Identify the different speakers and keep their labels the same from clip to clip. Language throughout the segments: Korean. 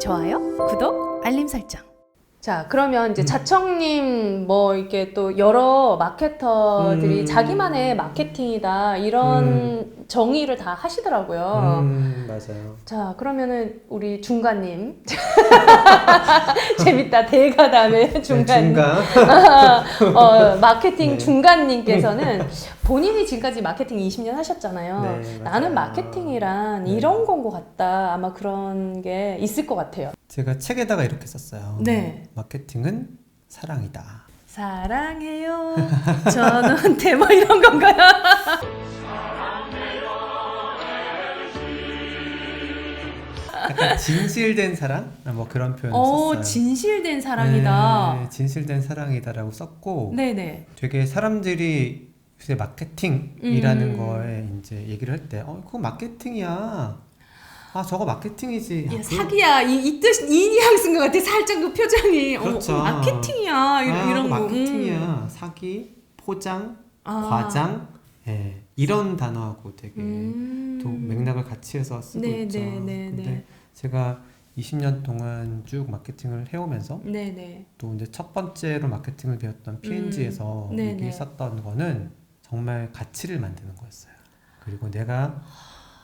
Speaker 1: 좋아요, 구독, 알림 설정.
Speaker 2: 자, 그러면
Speaker 3: 음.
Speaker 2: 이제 자청님 뭐 이렇게 또 여러 마케터들이
Speaker 3: 음.
Speaker 2: 자기만의 마케팅이다 이런 정의를 다 하시더라고요.
Speaker 3: 음, 맞아요.
Speaker 2: 자, 그러면은 우리 중간님 재밌다 대가 다음에
Speaker 3: 네,
Speaker 2: 중간
Speaker 3: 중간.
Speaker 2: 어, 마케팅
Speaker 3: 네.
Speaker 2: 중간님께서는 본인이 지금까지 마케팅 20년 하셨잖아요.
Speaker 3: 네.
Speaker 2: 나는 마케팅이란
Speaker 3: 네.
Speaker 2: 이런 건 것 같다. 아마 그런 게 있을 것 같아요.
Speaker 3: 제가 책에다가 이렇게 썼어요.
Speaker 2: 네.
Speaker 3: 마케팅은 사랑이다.
Speaker 2: 사랑해요. 저한테 뭐 이런 건가요?
Speaker 3: 약간 진실된 사랑? 뭐 그런 표현
Speaker 2: 어,
Speaker 3: 썼어요.
Speaker 2: 진실된 사랑이다.
Speaker 3: 네, 진실된 사랑이다라고 썼고
Speaker 2: 네네.
Speaker 3: 되게 사람들이 요새 마케팅이라는
Speaker 2: 음.
Speaker 3: 거에 이제 얘기를 할 때, 어, 그거 마케팅이야. 아, 저거 마케팅이지. 아,
Speaker 2: 야,
Speaker 3: 그-
Speaker 2: 사기야. 이, 이 뜻, 이 뉘앙스인 것 같아. 살짝 그 표정이. 어,
Speaker 3: 그렇죠.
Speaker 2: 어, 마케팅이야. 이,
Speaker 3: 아,
Speaker 2: 이런
Speaker 3: 그거
Speaker 2: 거.
Speaker 3: 마케팅이야.
Speaker 2: 음.
Speaker 3: 사기, 포장,
Speaker 2: 아.
Speaker 3: 과장, 예, 이런 단어하고 되게
Speaker 2: 음.
Speaker 3: 또 맥락을 같이 해서 쓰고
Speaker 2: 네,
Speaker 3: 있죠.
Speaker 2: 네, 네,
Speaker 3: 근데
Speaker 2: 네.
Speaker 3: 제가 20년 동안 쭉 마케팅을 해오면서
Speaker 2: 네네.
Speaker 3: 또 이제 첫 번째로 마케팅을 배웠던 P&G에서
Speaker 2: 음, 네, 네.
Speaker 3: 얘기했었던 거는 정말 가치를 만드는 거였어요. 그리고 내가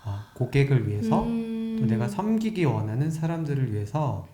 Speaker 3: 아, 고객을 위해서
Speaker 2: 음.
Speaker 3: 또 내가 섬기기 원하는 사람들을 위해서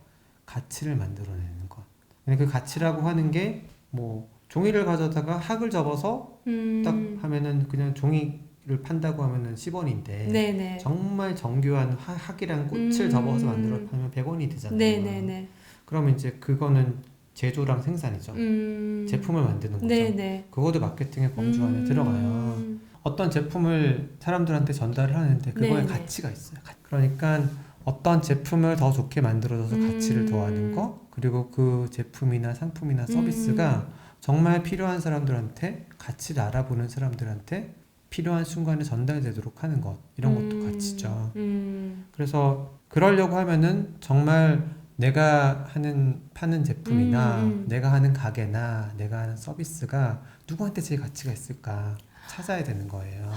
Speaker 3: 가치를 만들어내는 것. 그 가치라고 하는 게 뭐 종이를 가져다가 학을 접어서
Speaker 2: 음.
Speaker 3: 딱 하면은 그냥 종이를 판다고 하면은 10원인데
Speaker 2: 네네.
Speaker 3: 정말 정교한 화- 학이랑 꽃을
Speaker 2: 음.
Speaker 3: 접어서 만들어 파면 100원이 되잖아요.
Speaker 2: 네네네.
Speaker 3: 그러면 이제 그거는 제조랑 생산이죠.
Speaker 2: 음.
Speaker 3: 제품을 만드는 거죠.
Speaker 2: 네네.
Speaker 3: 그것도 마케팅의 범주 안에
Speaker 2: 음.
Speaker 3: 들어가요. 어떤 제품을 사람들한테 전달을 하는데 그거에
Speaker 2: 네네.
Speaker 3: 가치가 있어요. 가- 그러니까 어떤 제품을 더 좋게 만들어줘서
Speaker 2: 음.
Speaker 3: 가치를 더하는 거 그리고 그 제품이나 상품이나 서비스가
Speaker 2: 음.
Speaker 3: 정말 필요한 사람들한테 가치를 알아보는 사람들한테 필요한 순간에 전달되도록 하는 것 이런 것도
Speaker 2: 음.
Speaker 3: 가치죠.
Speaker 2: 음.
Speaker 3: 그래서 그러려고 하면은 정말 내가 하는 파는 제품이나
Speaker 2: 음, 음.
Speaker 3: 내가 하는 가게나 내가 하는 서비스가 누구한테 제일 가치가 있을까 찾아야 되는 거예요.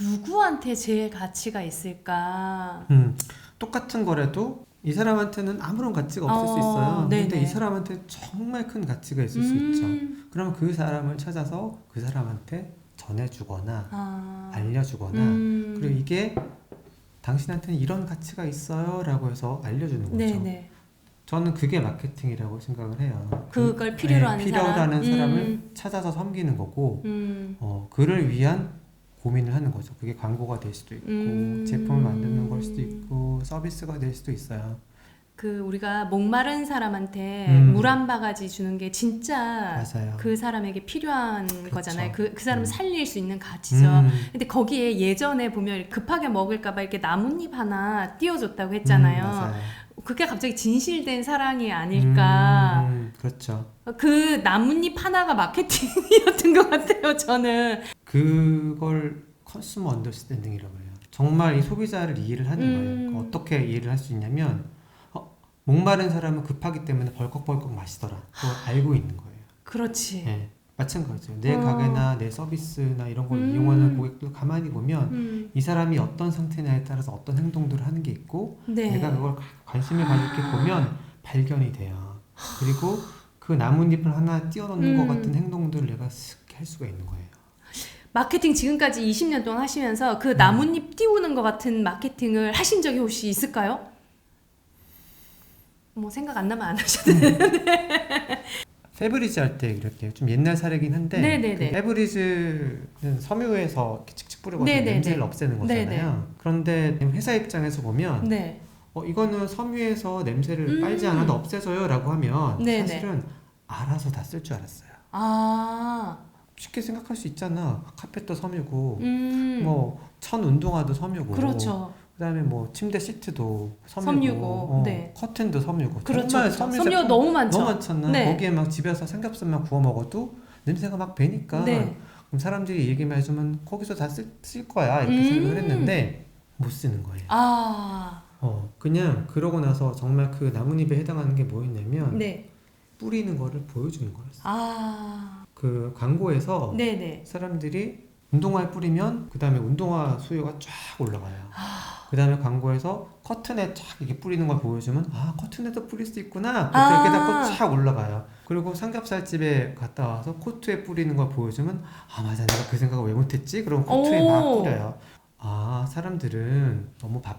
Speaker 2: 누구한테 제일 가치가 있을까?
Speaker 3: 음, 똑같은 거라도 이 사람한테는 아무런 가치가 없을 수
Speaker 2: 어,
Speaker 3: 있어요. 근데
Speaker 2: 네네.
Speaker 3: 이 사람한테 정말 큰 가치가 있을 수 있죠.
Speaker 2: 음.
Speaker 3: 그러면 그 사람을 찾아서 그 사람한테 전해주거나
Speaker 2: 아.
Speaker 3: 알려주거나
Speaker 2: 음.
Speaker 3: 그리고 이게 당신한테는 이런 가치가 있어요라고 해서 알려주는 거죠.
Speaker 2: 네네.
Speaker 3: 저는 그게 마케팅이라고 생각을 해요.
Speaker 2: 그걸
Speaker 3: 그-
Speaker 2: 필요로
Speaker 3: 네,
Speaker 2: 하는
Speaker 3: 필요로
Speaker 2: 사람?
Speaker 3: 하는 사람을
Speaker 2: 음.
Speaker 3: 찾아서 섬기는 거고,
Speaker 2: 음.
Speaker 3: 어, 그를 위한 고민을 하는 거죠. 그게 광고가 될 수도 있고,
Speaker 2: 음.
Speaker 3: 제품을 만드는 걸 수도 있고, 서비스가 될 수도 있어요.
Speaker 2: 그 우리가 목마른 사람한테
Speaker 3: 음.
Speaker 2: 물한 바가지 주는 게 진짜
Speaker 3: 맞아요.
Speaker 2: 그 사람에게 필요한
Speaker 3: 그렇죠.
Speaker 2: 거잖아요. 그, 그 사람을
Speaker 3: 음.
Speaker 2: 살릴 수 있는 가치죠.
Speaker 3: 음,
Speaker 2: 근데 거기에 예전에 보면 급하게 먹을까봐 이렇게 나뭇잎 하나 띄워줬다고 했잖아요.
Speaker 3: 음.
Speaker 2: 그게 갑자기 진실된 사랑이 아닐까.
Speaker 3: 음, 그렇죠.
Speaker 2: 그 나뭇잎 하나가 마케팅이었던 것 같아요, 저는.
Speaker 3: 그걸 컨슈머 언더스탠딩이라고 해요. 정말 이 소비자를 이해를 하는
Speaker 2: 음.
Speaker 3: 거예요. 그 어떻게 이해를 할 수 있냐면, 어, 목마른 사람은 급하기 때문에 벌컥벌컥 마시더라. 그걸 알고 있는 거예요.
Speaker 2: 그렇지.
Speaker 3: 예, 마찬가지죠. 내
Speaker 2: 어.
Speaker 3: 가게나 내 서비스나 이런 걸
Speaker 2: 음.
Speaker 3: 이용하는 고객들 가만히 보면
Speaker 2: 음,
Speaker 3: 이 사람이 어떤 상태냐에 따라서 어떤 행동들을 하는 게 있고
Speaker 2: 네.
Speaker 3: 내가 그걸 가- 관심을 가질 게 보면 발견이 돼요. 그리고 그 나뭇잎을 하나 띄워놓는 것
Speaker 2: 음.
Speaker 3: 같은 행동들을 내가 쓱할 수가 있는 거예요.
Speaker 2: 마케팅 지금까지 20년 동안 하시면서
Speaker 3: 음.
Speaker 2: 그 나뭇잎 띄우는 것 같은 마케팅을 하신 적이 혹시 있을까요? 뭐 생각 안 나면 안 하셔도
Speaker 3: 음.
Speaker 2: 돼요.
Speaker 3: 페브리즈 할 때 이렇게 좀 옛날 사례긴 한데
Speaker 2: 네네네.
Speaker 3: 그 페브리즈는 섬유에서 이렇게 칙칙 뿌려가지고
Speaker 2: 네네네.
Speaker 3: 냄새를 없애는 거잖아요.
Speaker 2: 네네.
Speaker 3: 그런데 회사 입장에서 보면
Speaker 2: 네.
Speaker 3: 어, 이거는 섬유에서 냄새를
Speaker 2: 음.
Speaker 3: 빨지 않아도 없애줘요 라고 하면
Speaker 2: 네네.
Speaker 3: 사실은 알아서 다 쓸 줄 알았어요.
Speaker 2: 아,
Speaker 3: 쉽게 생각할 수 있잖아. 카펫도 섬유고,
Speaker 2: 음,
Speaker 3: 뭐, 천 운동화도 섬유고,
Speaker 2: 그렇죠.
Speaker 3: 그다음에 뭐, 침대 시트도 섬유고,
Speaker 2: 섬유고,
Speaker 3: 어,
Speaker 2: 네.
Speaker 3: 커튼도 섬유고.
Speaker 2: 그렇죠.
Speaker 3: 정말
Speaker 2: 그렇죠.
Speaker 3: 섬유
Speaker 2: 섬유 너무 많죠.
Speaker 3: 너무 많잖아.
Speaker 2: 네.
Speaker 3: 거기에 막 집에서 삼겹살만 구워 먹어도 냄새가 막 배니까.
Speaker 2: 네.
Speaker 3: 그럼 사람들이 얘기만 해주면 거기서 다 쓸 거야. 이렇게
Speaker 2: 음.
Speaker 3: 생각을 했는데, 못 쓰는 거예요.
Speaker 2: 아,
Speaker 3: 어, 그냥 그러고 나서 정말 그 나뭇잎에 해당하는 게 뭐였냐면
Speaker 2: 네.
Speaker 3: 뿌리는 거를 보여주는 거였어.
Speaker 2: 아,
Speaker 3: 그 광고에서
Speaker 2: 네네.
Speaker 3: 사람들이 운동화에 뿌리면 그 다음에 운동화 수요가 쫙 올라가요. 그 다음에 광고에서 커튼에 쫙 이렇게 뿌리는 걸 보여주면 아 커튼에도 뿌릴 수 있구나
Speaker 2: 아.
Speaker 3: 이렇게 딱쫙 올라가요 그리고 삼겹살 집에 갔다 와서 코트에 뿌리는 걸 보여주면 아 맞아 내가 그 생각을 왜 못했지 그럼 코트에 막
Speaker 2: 오.
Speaker 3: 뿌려요 아 사람들은 너무 바,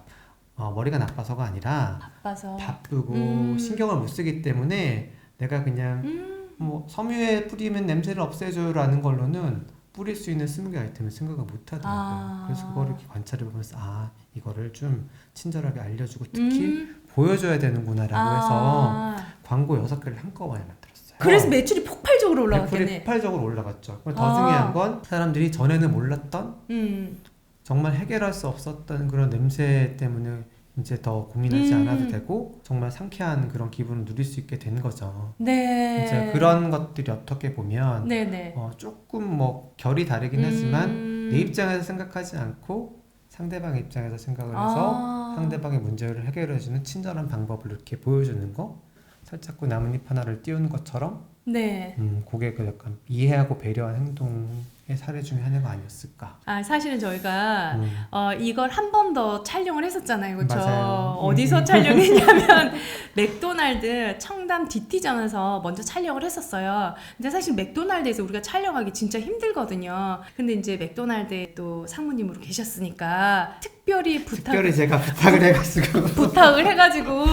Speaker 3: 어, 머리가 나빠서가 아니라
Speaker 2: 바빠서.
Speaker 3: 바쁘고
Speaker 2: 음.
Speaker 3: 신경을 못 쓰기 때문에 내가 그냥
Speaker 2: 음.
Speaker 3: 뭐 섬유에 뿌리면 냄새를 없애줘라는 걸로는 뿌릴 수 있는 스무개 아이템을 생각을 못 하더라고요.
Speaker 2: 아.
Speaker 3: 그래서 그거를 이렇게 관찰해 보면서 아 이거를 좀 친절하게 알려주고 특히
Speaker 2: 음.
Speaker 3: 보여줘야 되는구나라고 해서
Speaker 2: 아.
Speaker 3: 광고 여섯 개를 한꺼번에 만들었어요.
Speaker 2: 그래서 매출이 폭발적으로 올라갔겠네.
Speaker 3: 폭발적으로 올라갔죠. 더
Speaker 2: 아.
Speaker 3: 중요한 건 사람들이 전에는 몰랐던
Speaker 2: 음.
Speaker 3: 정말 해결할 수 없었던 그런 냄새 때문에 이제 더 고민하지
Speaker 2: 음.
Speaker 3: 않아도 되고 정말 상쾌한 그런 기분을 누릴 수 있게 된 거죠.
Speaker 2: 네.
Speaker 3: 이제 그런 것들이 어떻게 보면
Speaker 2: 네네.
Speaker 3: 어, 조금 뭐 결이 다르긴
Speaker 2: 음.
Speaker 3: 하지만 내 입장에서 생각하지 않고 상대방 입장에서 생각을 해서
Speaker 2: 아.
Speaker 3: 상대방의 문제를 해결해주는 친절한 방법을 이렇게 보여주는 거 살짝 그 나뭇잎 하나를 띄우는 것처럼
Speaker 2: 네.
Speaker 3: 음, 고객을 약간 이해하고 배려한 행동의 사례 중에 하나가 아니었을까
Speaker 2: 아 사실은 저희가
Speaker 3: 음.
Speaker 2: 어, 이걸 한 번 더 촬영을 했었잖아요. 그렇죠?
Speaker 3: 맞아요. 음.
Speaker 2: 어디서 촬영했냐면 맥도날드 청담 DT점에서 먼저 촬영을 했었어요. 근데 사실 맥도날드에서 우리가 촬영하기 진짜 힘들거든요. 근데 이제 맥도날드에 또 상무님으로 계셨으니까 특별히 부탁
Speaker 3: 특별히 제가 부탁을 해가지고
Speaker 2: 부탁을 해가지고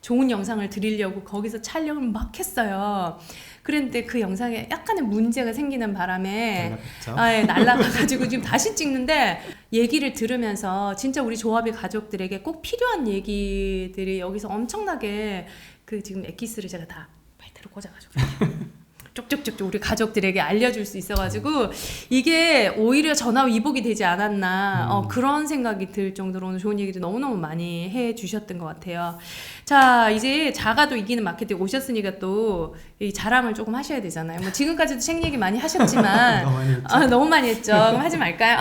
Speaker 2: 좋은 영상을 드리려고 거기서 촬영을 막 했어요. 그런데 그 영상에 약간의 문제가 생기는 바람에
Speaker 3: 연락했죠.
Speaker 2: 아, 예, 날라가가지고 지금 다시 찍는데 얘기를 들으면서 진짜 우리 조합의 가족들에게 꼭 필요한 얘기들이 여기서 엄청나게 그 지금 엑기스를 제가 다 발대로 꽂아가지고 쪽쪽쪽쪽 우리 가족들에게 알려줄 수 있어가지고 이게 오히려 전화 위복이 되지 않았나
Speaker 3: 음.
Speaker 2: 어, 그런 생각이 들 정도로 오늘 좋은 얘기를 너무너무 많이 해주셨던 것 같아요. 자 이제 자가도 이기는 마케팅 오셨으니까 또 이 자랑을 조금 하셔야 되잖아요. 뭐 지금까지도 책 얘기 많이 하셨지만
Speaker 3: 너무 많이 했죠.
Speaker 2: 아, 너무 많이 했죠. 그럼 하지 말까요?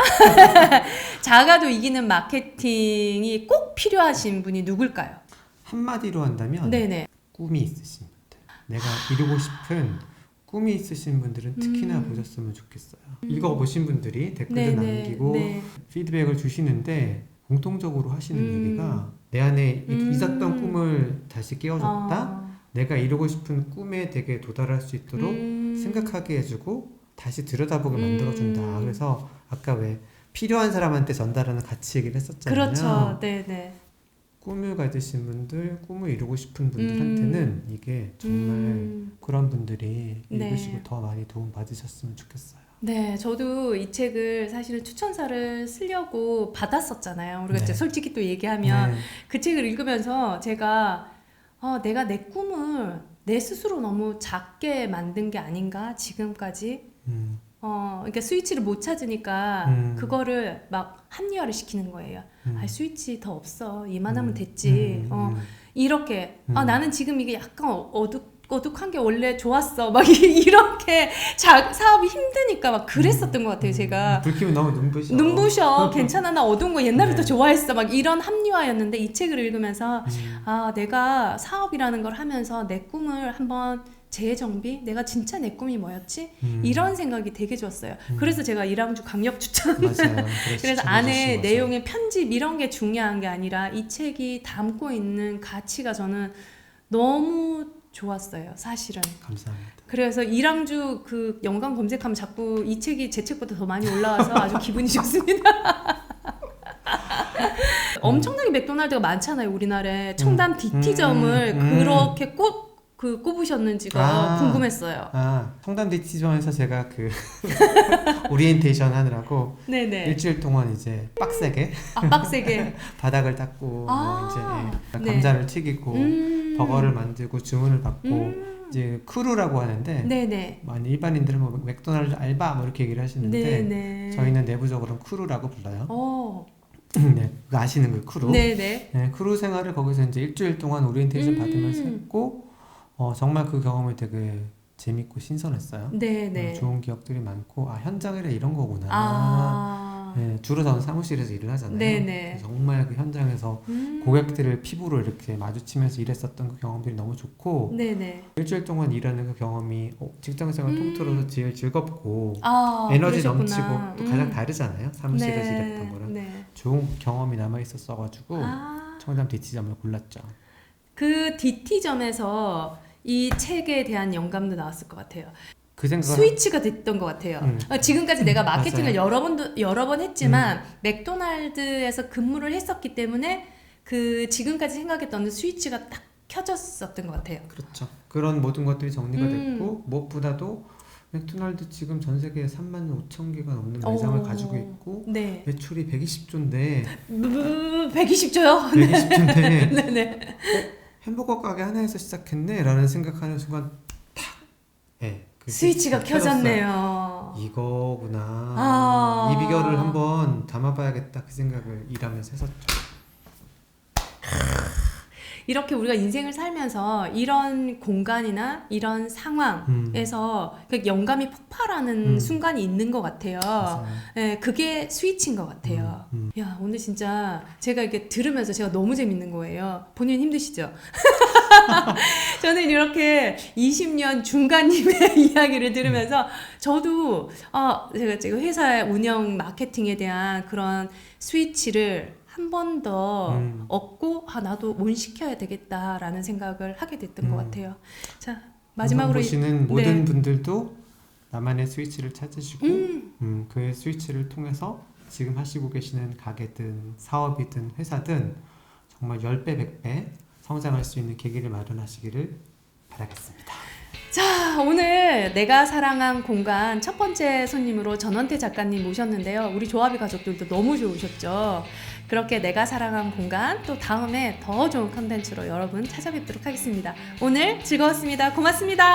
Speaker 2: 자가도 이기는 마케팅이 꼭 필요하신 분이 누굴까요?
Speaker 3: 한마디로 한다면
Speaker 2: 네네.
Speaker 3: 꿈이 있으신 분들 내가 이루고 싶은 꿈이 있으신 분들은 특히나
Speaker 2: 음.
Speaker 3: 보셨으면 좋겠어요 읽어보신 분들이 댓글도
Speaker 2: 네네.
Speaker 3: 남기고
Speaker 2: 네.
Speaker 3: 피드백을 주시는데 공통적으로 하시는
Speaker 2: 음.
Speaker 3: 얘기가 내 안에 이-
Speaker 2: 음.
Speaker 3: 있었던 꿈을 다시 깨워줬다
Speaker 2: 아,
Speaker 3: 내가 이루고 싶은 꿈에 되게 도달할 수 있도록
Speaker 2: 음.
Speaker 3: 생각하게 해주고 다시 들여다보게
Speaker 2: 음.
Speaker 3: 만들어준다 그래서 아까 왜 필요한 사람한테 전달하는 가치 얘기를 했었잖아요
Speaker 2: 그렇죠. 네네.
Speaker 3: 꿈을 가지신 분들, 꿈을 이루고 싶은 분들한테는 이게 정말
Speaker 2: 음.
Speaker 3: 그런 분들이
Speaker 2: 네.
Speaker 3: 읽으시고 더 많이 도움 받으셨으면 좋겠어요.
Speaker 2: 네, 저도 이 책을 사실은 추천사를 쓰려고 받았었잖아요. 우리가
Speaker 3: 네.
Speaker 2: 이제 솔직히 또 얘기하면
Speaker 3: 네.
Speaker 2: 그 책을 읽으면서 제가 어, 내가 내 꿈을 내 스스로 너무 작게 만든 게 아닌가 지금까지
Speaker 3: 음,
Speaker 2: 어, 그러니까 스위치를 못 찾으니까
Speaker 3: 음.
Speaker 2: 그거를 막 합리화를 시키는 거예요.
Speaker 3: 음.
Speaker 2: 아, 스위치 더 없어. 이만하면
Speaker 3: 음,
Speaker 2: 됐지.
Speaker 3: 음,
Speaker 2: 어,
Speaker 3: 음.
Speaker 2: 이렇게. 아,
Speaker 3: 음.
Speaker 2: 나는 지금 이게 약간 어- 어둑 어둑한 게 원래 좋았어. 막 이렇게 자, 사업이 힘드니까 막 그랬었던 것 같아요, 제가.
Speaker 3: 음, 불키면 너무 눈부셔.
Speaker 2: 눈부셔. 괜찮아. 나 어두운 거 옛날부터
Speaker 3: 네.
Speaker 2: 좋아했어. 막 이런 합리화였는데 이 책을 읽으면서
Speaker 3: 음,
Speaker 2: 아, 내가 사업이라는 걸 하면서 내 꿈을 한번 재정비? 내가 진짜 내 꿈이 뭐였지?
Speaker 3: 음.
Speaker 2: 이런 생각이 되게 좋았어요.
Speaker 3: 음.
Speaker 2: 그래서 제가 이랑주 강력 추천. 그래서 안에 내용의 편집 이런 게 중요한 게 아니라 이 책이 담고 있는 가치가 저는 너무 좋았어요. 사실은.
Speaker 3: 감사합니다.
Speaker 2: 그래서 이랑주 그 연관 검색하면 자꾸 이 책이 제 책보다 더 많이 올라와서 아주 기분이 좋습니다. 엄청나게 맥도날드가 많잖아요 우리나라에 청담 DT점을
Speaker 3: 음, 음.
Speaker 2: 그렇게 꼭 그 꼽으셨는지가
Speaker 3: 아.
Speaker 2: 궁금했어요.
Speaker 3: 아 청담 디티점에서 제가 그 오리엔테이션 하느라고
Speaker 2: 네네.
Speaker 3: 일주일 동안 이제 빡세게
Speaker 2: 아 빡세게.
Speaker 3: 바닥을 닦고
Speaker 2: 아,
Speaker 3: 뭐 이제
Speaker 2: 네.
Speaker 3: 감자를 튀기고
Speaker 2: 음.
Speaker 3: 버거를 만들고 주문을 받고
Speaker 2: 음.
Speaker 3: 이제 크루라고 하는데
Speaker 2: 네네.
Speaker 3: 많이 일반인들은 뭐 맥도날드 알바 뭐 이렇게 얘기를 하시는데
Speaker 2: 네네.
Speaker 3: 저희는 내부적으로는 크루라고 불러요.
Speaker 2: 어.
Speaker 3: 네, 그거 아시는 거 크루.
Speaker 2: 네네.
Speaker 3: 네, 크루 생활을 거기서 이제 일주일 동안 오리엔테이션
Speaker 2: 음.
Speaker 3: 받으면서 했고 어, 정말 그 경험이 되게 재밌고 신선했어요.
Speaker 2: 네네.
Speaker 3: 어, 좋은 기억들이 많고 아 현장이라 이런 거구나.
Speaker 2: 아.
Speaker 3: 예, 주로 저는 사무실에서 일을 하잖아요.
Speaker 2: 네네.
Speaker 3: 그래서 정말 그 현장에서
Speaker 2: 음.
Speaker 3: 고객들을 피부로 이렇게 마주치면서 일했었던 그 경험들이 너무 좋고
Speaker 2: 네네.
Speaker 3: 일주일 동안 일하는 그 경험이 어, 직장생활
Speaker 2: 음.
Speaker 3: 통틀어서 제일 즐겁고
Speaker 2: 아,
Speaker 3: 에너지
Speaker 2: 그러셨구나.
Speaker 3: 넘치고 또
Speaker 2: 음.
Speaker 3: 가장 다르잖아요. 사무실에서
Speaker 2: 네.
Speaker 3: 일했던 거랑
Speaker 2: 네.
Speaker 3: 좋은 경험이 남아 있었어가지고
Speaker 2: 아,
Speaker 3: 청담 DT점을 골랐죠.
Speaker 2: 그 DT점에서 이 책에 대한 영감도 나왔을 것 같아요.
Speaker 3: 그 생각을
Speaker 2: 스위치가 됐던 것 같아요.
Speaker 3: 음.
Speaker 2: 어, 지금까지 내가 마케팅을
Speaker 3: 맞아요. 음.
Speaker 2: 여러 번도 여러 번 했지만 맥도날드에서 근무를 했었기 때문에 그 지금까지 생각했던 스위치가 딱 켜졌었던 것 같아요.
Speaker 3: 그렇죠. 그런 모든 것들이 정리가
Speaker 2: 음.
Speaker 3: 됐고 무엇보다도 맥도날드 지금 전 세계에 3만 5천 개가 넘는 매장을
Speaker 2: 오.
Speaker 3: 가지고 있고
Speaker 2: 네.
Speaker 3: 매출이 120조인데
Speaker 2: 120조요?
Speaker 3: 120조인데
Speaker 2: 네네.
Speaker 3: 햄버거 가게 하나에서 시작했네라는 생각하는 순간 탁, 예, 그
Speaker 2: 스위치가. 켜졌네요.
Speaker 3: 이거구나.
Speaker 2: 아.
Speaker 3: 이 비결을 한번 담아봐야겠다 그 생각을 일하면서 했었죠.
Speaker 2: 이렇게 우리가 인생을 살면서 이런 공간이나 이런 상황에서 그 영감이 폭발하는
Speaker 3: 음.
Speaker 2: 순간이 있는 것 같아요. 네, 그게 스위치인 것 같아요.
Speaker 3: 음,
Speaker 2: 야, 오늘 진짜 제가 이렇게 들으면서 제가 너무 재밌는 거예요. 본인 힘드시죠? 저는 이렇게 20년 중간님의 이야기를 들으면서 저도 아, 제가 지금 회사의 운영 마케팅에 대한 그런 스위치를 한 번더
Speaker 3: 음.
Speaker 2: 얻고 아 나도 온 시켜야 되겠다라는 생각을 하게 됐던 것
Speaker 3: 음.
Speaker 2: 같아요. 자 마지막으로 이-
Speaker 3: 보시는 모든
Speaker 2: 네.
Speaker 3: 분들도 나만의 스위치를 찾으시고
Speaker 2: 음,
Speaker 3: 음, 그의 스위치를 통해서 지금 하시고 계시는 가게든 사업이든 회사든 정말 10배, 100배 성장할 수 있는 계기를 마련하시기를 바라겠습니다.
Speaker 2: 자, 오늘 내가 사랑한 공간 첫 번째 손님으로 전원태 작가님 모셨는데요. 우리 조합이 가족들도 너무 좋으셨죠. 그렇게 내가 사랑한 공간 또 다음에 더 좋은 컨텐츠로 여러분 찾아뵙도록 하겠습니다. 오늘 즐거웠습니다. 고맙습니다.